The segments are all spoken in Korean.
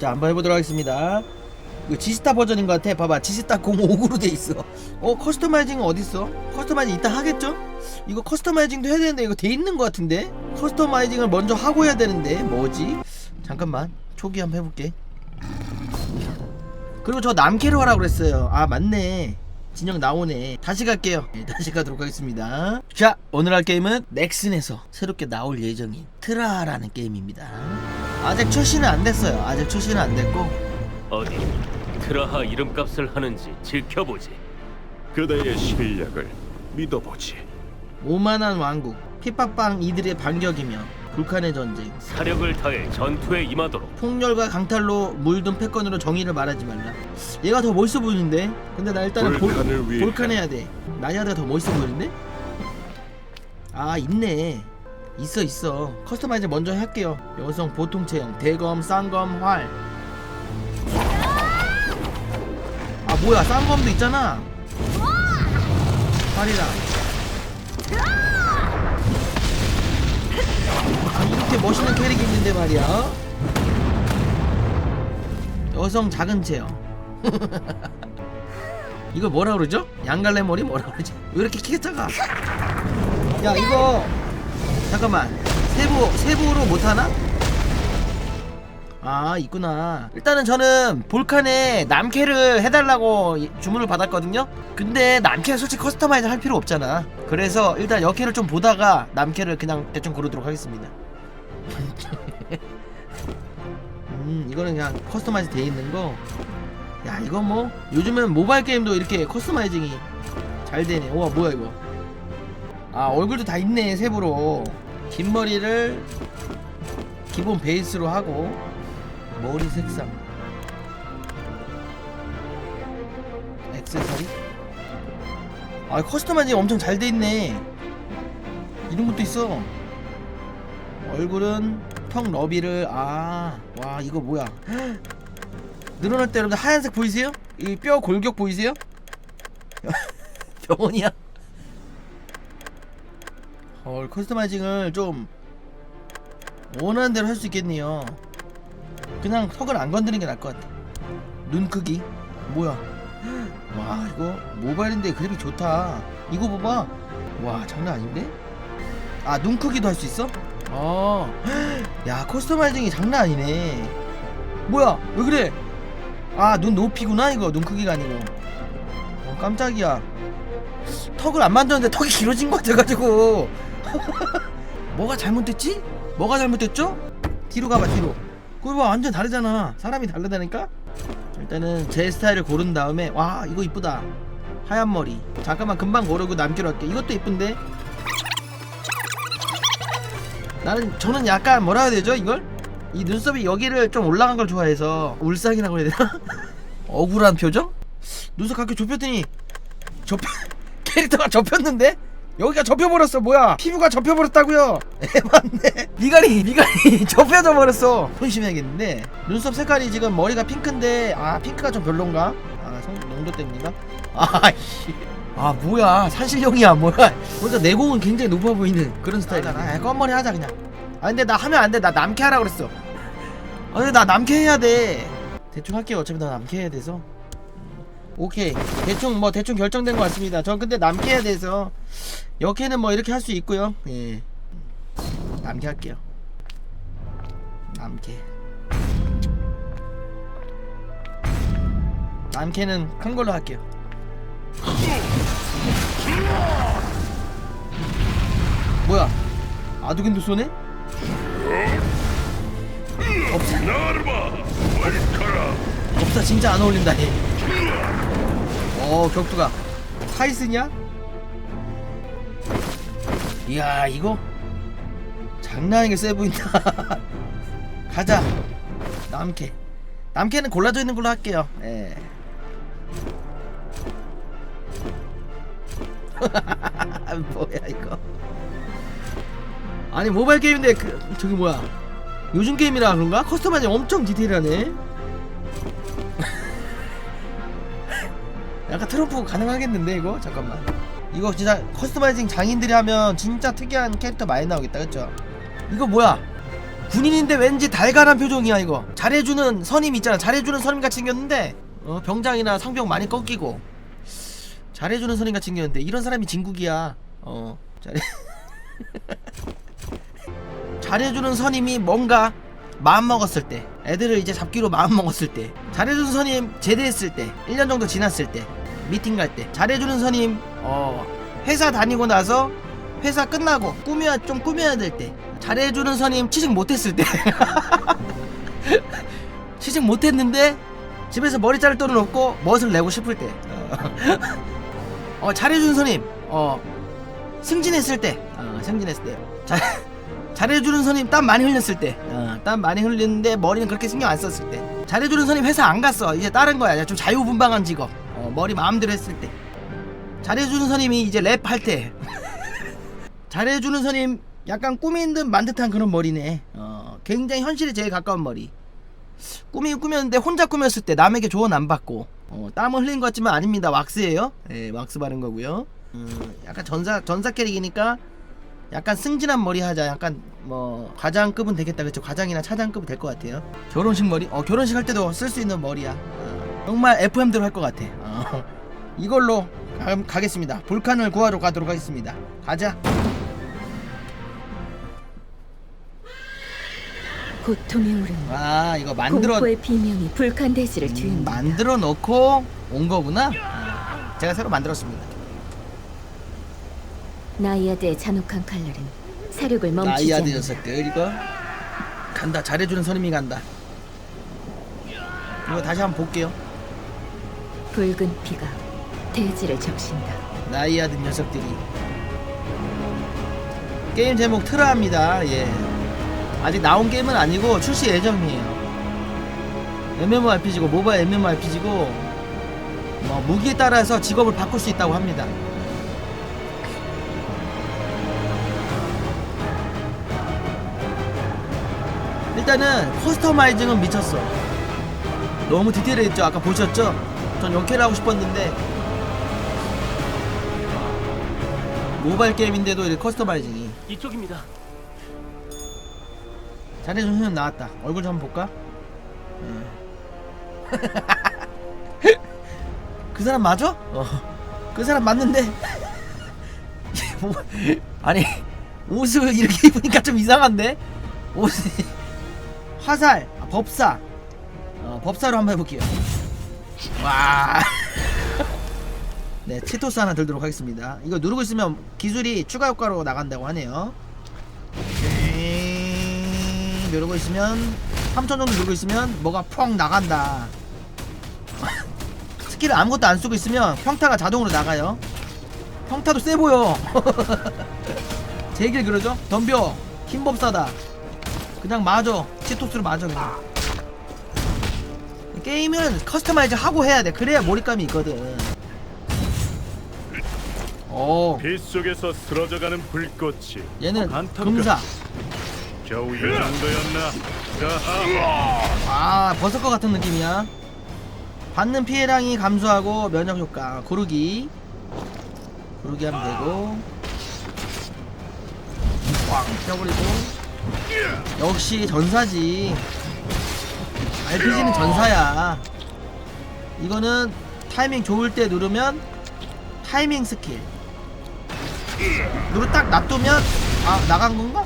자 한번 해보도록 하겠습니다. 이거 지스타 버전인 것 같아. 봐봐 지스타 05구로 돼 있어. 어 커스터마이징 어딨어? 커스터마이징 이따 하겠죠? 이거 커스터마이징도 해야 되는데 이거 돼 있는 것 같은데? 커스터마이징을 먼저 하고 해야 되는데 뭐지? 잠깐만 초기 한번 해볼게. 그리고 저 남캐로 하라고 그랬어요. 아 맞네. 진영 나오네. 다시 갈게요. 네, 다시 가도록 하겠습니다. 자 오늘 할 게임은 넥슨에서 새롭게 나올 예정인 트라라는 게임입니다 아직 출시는 안 됐어요. 아직 출시는 안 됐고. 어디? 트라하 이름값을 하는지 지켜보지. 그대의 실력을 믿어보지. 오만한 왕국 핍박방 이들의 반격이며 불칸의 전쟁. 사력을 다해 전투에 임하도록. 폭렬과 강탈로 물든 패권으로 정의를 말하지 말라. 얘가 더 멋있어 보이는데? 근데 나 일단은 볼, 볼칸을 위해 볼칸 해야 돼. 나야드가 더 멋있어 보이는데? 아 있네 있어 있어. 커스터마이즈 먼저 할게요. 여성 보통 체형 대검 쌍검 활. 아 뭐야 쌍검도 있잖아. 활이랑 아 이렇게 멋있는 캐릭이 있는데 말이야. 여성 작은 체형. 이거 뭐라 그러죠? 양갈래 머리 뭐라 그러지? 왜 이렇게 키가 작아? 야 이거 잠깐만. 세부 세부로 못하나? 아 있구나. 일단은 저는 볼칸에 남캐를 해달라고 이- 주문을 받았거든요. 근데 남캐 솔직히 커스터마이즈 할 필요 없잖아. 그래서 일단 여캐를 좀 보다가 남캐를 그냥 대충 고르도록 하겠습니다. 음 이거는 그냥 커스터마이즈 돼 있는 거. 야 이거 뭐 요즘은 모바일 게임도 이렇게 커스터마이징이 잘 되네. 우와 뭐야 이거 아 얼굴도 다 있네 세부로 긴 머리를 기본 베이스로 하고 머리 색상 액세서리 아 커스터마이징 엄청 잘 돼 있네 이런 것도 있어 얼굴은 턱 너비를 아 와 이거 뭐야 늘어날 때 여러분들 하얀색 보이세요? 이 뼈 골격 보이세요? 병원이야? 헐 커스터마이징을 좀 원하는 대로 할 수 있겠네요. 그냥 턱을 안 건드리는 게 나을 것 같아. 눈 크기? 뭐야? 와 이거 모바일인데 그래픽 좋다. 이거 봐봐. 와 장난 아닌데? 아 눈 크기도 할 수 있어? 어야 커스터마이징이 장난 아니네. 뭐야? 왜 그래? 아 눈 높이구나 이거. 눈 크기가 아니고. 어 깜짝이야. 턱을 안 만졌는데 턱이 길어진 것 같아가지고 뭐가 잘못됐지? 뭐가 잘못됐죠? 뒤로 가봐 뒤로 그거 봐 완전 다르잖아 사람이 다르다니까 일단은 제 스타일을 고른 다음에 와 이거 이쁘다 하얀 머리 잠깐만 금방 고르고 남기로 할게 이것도 이쁜데 나는 저는 약간 뭐라 해야 되죠 이걸? 이 눈썹이 여기를 좀 올라간 걸 좋아해서 울상이라고 해야 되나? 억울한 표정? 눈썹 각게 좁혔더니 좁 캐릭터가 접혔는데? 여기가 접혀버렸어. 뭐야? 피부가 접혀버렸다고요? 에반네. 미간이 미간이 접혀져 버렸어. 손심해야겠는데. 눈썹 색깔이 지금 머리가 핑크인데 아 핑크가 좀 별론가? 아 성, 농도 때문인가? 아씨. 아 뭐야. 산신령이야. 뭐야. 그러니까 내공은 굉장히 높아 보이는 그런 스타일이잖아 아, 검머리 하자 그냥. 아 근데 나 하면 안 돼. 나 남캐 하라 그랬어. 아 근데 나 남캐 해야 돼. 대충 할게요. 어차피 나 남캐 해야 돼서. 음, 오케이. 대충 뭐 대충 결정된 것 같습니다. 전 근데 남캐 해야 돼서 역캐는 뭐 이렇게 할 수 있고요. 예. 남캐 할게요. 남캐 남캐는 큰 걸로 할게요. 뭐야? 아두긴도 쏘네? 없어 없어 진짜 안 어울린다 얘. 어 격투가. 타이슨이야? 이야 이거 장난 아니게 세 보인다. 가자. 남캐. 남캐는 골라져 있는 걸로 할게요. 예. 뭐야 이거? 아니 모바일 게임인데 그 저기 뭐야? 요즘 게임이라 그런가? 커스터마이징 엄청 디테일하네. 약간 트럼프 가능하겠는데 이거? 잠깐만 이거 진짜 커스터마이징 장인들이 하면 진짜 특이한 캐릭터 많이 나오겠다 그쵸? 이거 뭐야? 군인인데 왠지 달달한 표정이야 이거. 잘해주는 선임 있잖아. 잘해주는 선임 같이 생겼는데 어, 병장이나 상병 많이 꺾이고. 잘해주는 선임 같이 생겼는데 이런 사람이 진국이야. 어 잘해. 잘해주는 선임이 뭔가 마음 먹었을 때 애들을 이제 잡기로 마음 먹었을 때 잘해주는 선임 제대했을 때 1년 정도 지났을 때 미팅 갈 때 잘해주는 선임. 어 회사 다니고 나서 회사 끝나고 꾸며야 좀 꾸며야 될 때 잘해주는 선임 취직 못했을 때. 취직 못했는데 집에서 머리 자를 돈은 없고 멋을 내고 싶을 때. 어, 어, 잘해주는 선임. 어 승진했을 때. 어, 승진했을 때. 잘, 잘해주는 선임 땀 많이 흘렸을 때. 어, 땀 많이 흘리는데 머리는 그렇게 신경 안 썼을 때. 잘해주는 선임 회사 안 갔어. 이제 다른 거야. 좀 자유분방한 직업 어, 머리 마음대로 했을 때. 잘해주는 선임이 이제 랩 할 때. 잘해주는 선임 약간 꾸민 듯 만 듯한 그런 머리네. 어, 굉장히 현실에 제일 가까운 머리. 꾸미긴 꾸몄는데 혼자 꾸몄을 때 남에게 조언 안 받고. 어, 땀을 흘린 것 같지만 아닙니다. 왁스예요. 예 왁스 바른 거고요. 음, 약간 전사 전사 캐릭이니까 약간 승진한 머리 하자. 약간 뭐 과장급은 되겠다. 그쵸? 과장이나 차장급은 될 것 같아요. 결혼식 머리? 어 결혼식 할 때도 쓸 수 있는 머리야. 어, 정말 FM대로 할 것 같아. 어, 이걸로 가, 가겠습니다. 볼칸을 구하러 가도록 하겠습니다. 가자. 고통의 울음 와 이거 만들어 공포의 비명이 불칸 대지를 음, 뒤흔다. 만들어 놓고 온 거구나? 아, 제가 새로 만들었습니다. 나이아드의 잔혹한 칼날은 사륙을 멈추지 나이아드 않는다 녀석들 이거? 간다. 잘해주는 선임이 간다. 이거 다시 한번 볼게요 붉은 피가 대지를 적신다. 나이아드 녀석들이. 게임 제목 트라입니다. 예. 아직 나온 게임은 아니고 출시 예정이에요. MMORPG고 모바일 MMORPG고 뭐 무기에 따라서 직업을 바꿀 수 있다고 합니다. 일단은 커스터마이징은 미쳤어. 너무 디테일했죠? 아까 보셨죠? 전 0K를 하고 싶었는데 모바일 게임인데도 이렇게 커스터마이징이 이쪽입니다. 잘해준 소년 나왔다 얼굴 좀 한번 볼까? 음. 그 사람 맞아? 어. 그 사람 맞는데 뭐, 아니 옷을 이렇게 입으니까 좀 이상한데 옷이 화살 아, 법사 어, 법사로 한번 해볼게요 와 네, 치토스 하나 들도록 하겠습니다. 이거 누르고 있으면 기술이 추가 효과로 나간다고 하네요. 오케이. 누르고 있으면 3천 정도 누르고 있으면 뭐가 펑 나간다. 스킬을 아무것도 안 쓰고 있으면 평타가 자동으로 나가요. 평타도 세 보여. 제 얘기를 그러죠? 덤벼. 힘법사다. 그냥 맞아. 치토스로 맞아 그냥. 게임은 커스터마이즈 하고 해야 돼. 그래야 몰입감이 있거든. 오, 빗속에서 쓰러져가는 불꽃이 얘는. 금사. 겨우 이 정도였나? 자하. 아, 버섯과 같은 느낌이야. 받는 피해량이 감소하고 면역 효과. 고르기. 고르기 하면 되고. 꽝 펴버리고. 역시 전사지. RPG는 전사야. 이거는 타이밍 좋을 때 누르면 타이밍 스킬. 누르 딱 놔두면 아 나간 건가?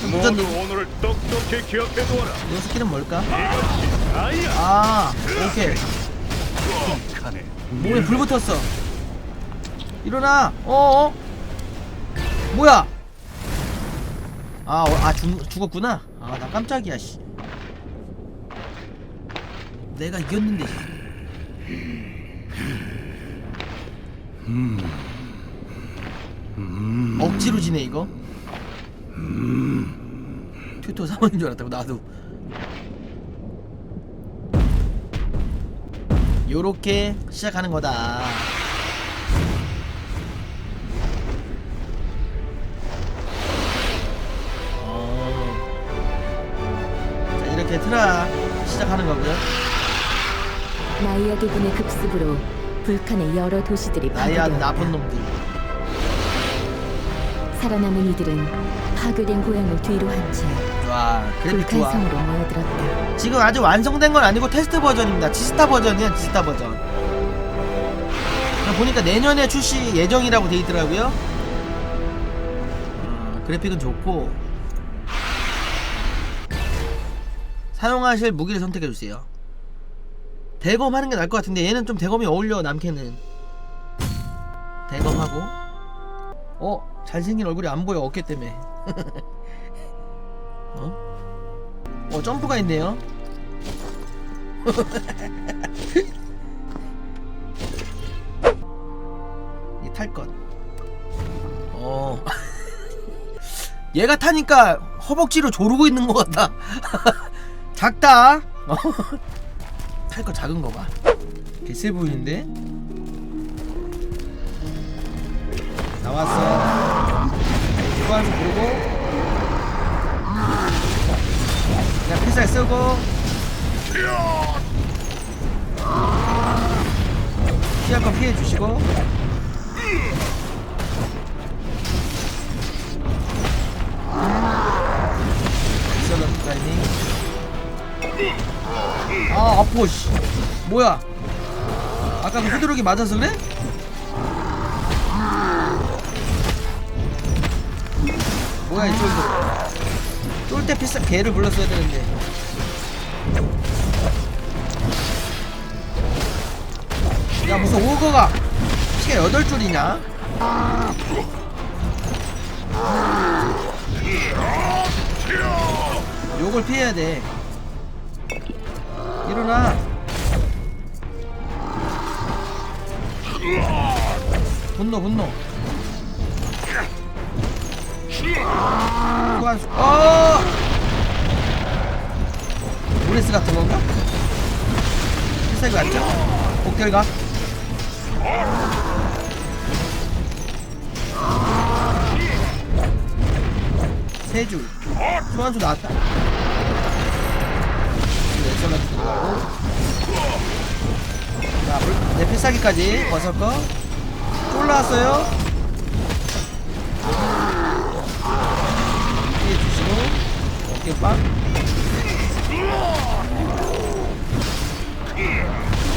좀 모두 늦었네. 오늘을 똑똑히 기억해 두어라. 이 스킬은 뭘까? 아 오케이. 몸에 불 붙었어 일어나 어어 뭐야 아, 어, 아 죽, 죽었구나 아 나 깜짝이야 씨 내가 이겼는데 억지로 지네 이거 튜토 상황인 줄 알았다고 나도 요렇게 시작하는 거다. 어. 자, 이렇게 트라 시작하는 거고요. 나이아드 군의 급습으로 불칸의 여러 도시들이 나쁜 파괴되었다. 놈들. 살아남은 이들은 파괴된 고향을 뒤로 한 채 와 그래픽 좋아. 불칸성으로 모여들었다. 지금 아직 완성된 건 아니고 테스트 버전입니다. 지스타 버전이야 지스타 버전. 보니까 내년에 출시 예정이라고 돼 있더라고요. 어, 그래픽은 좋고. 사용하실 무기를 선택해 주세요 대검 하는 게 나을 것 같은데 얘는 좀 대검이 어울려 남캐는. 대검하고. 어? 잘생긴 얼굴이 안 보여 어깨 때문에. 어? 어 점프가 있네요. 이 탈것. 어. 얘가 타니까 허벅지로 조르고 있는 것 같다. 작다 어. 탈거 작은 거 봐 개세 보이는데 나왔어 이거한서 부르고 그냥 필살 쓰고 피할 건 피해 주시고 엑셀런트 타이밍 아 아파 씨. 뭐야? 아까 그 후드럭이 맞아서 그래? 뭐야 이 쫄도 쫄때 필살 개를 불렀어야 되는데. 야 무슨 오거가 피가 8줄이냐? 요걸 피해야 돼 일어나. 분노 분노. 소환 수 어! 오레스 같은 건가? 필살기 맞죠? 복결각 세줄. 소환수 나왔다 엑설런트 들어가고. 자, 물- 내 필살기까지 버섯 거 쫄라왔어요. 피해 주시고 어깨빵.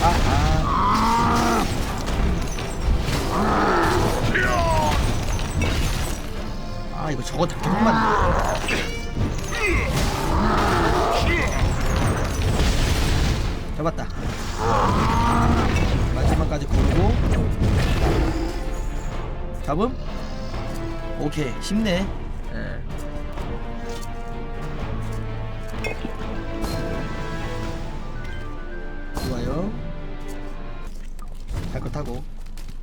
아아. 아 이거 저거 잠깐만 잡았다. 마지막까지 고르고. 잡음? 오케이. 쉽네. 예. 좋아요. 탈 거 타고.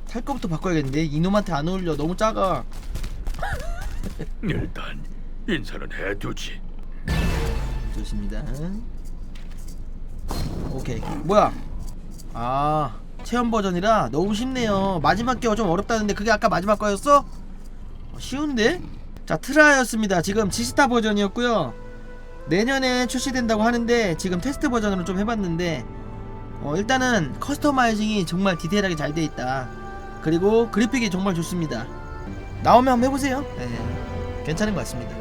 탈 거부터 바꿔야겠는데? 이놈한테 안 어울려. 너무 작아. 일단 인사는 해두지. 좋습니다. 오케이. 뭐야? 아, 체험 버전이라 너무 쉽네요. 마지막 게 좀 어렵다는데 그게 아까 마지막 거였어? 어, 쉬운데? 자, 트라이였습니다. 지금 지스타 버전이었고요. 내년에 출시된다고 하는데 지금 테스트 버전으로 좀 해봤는데 어, 일단은 커스터마이징이 정말 디테일하게 잘 돼 있다. 그리고 그래픽이 정말 좋습니다. 나오면 한번 해보세요. 네, 괜찮은 것 같습니다.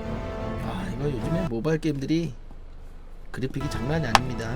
아 이거 요즘에 모바일 게임들이 그래픽이 장난이 아닙니다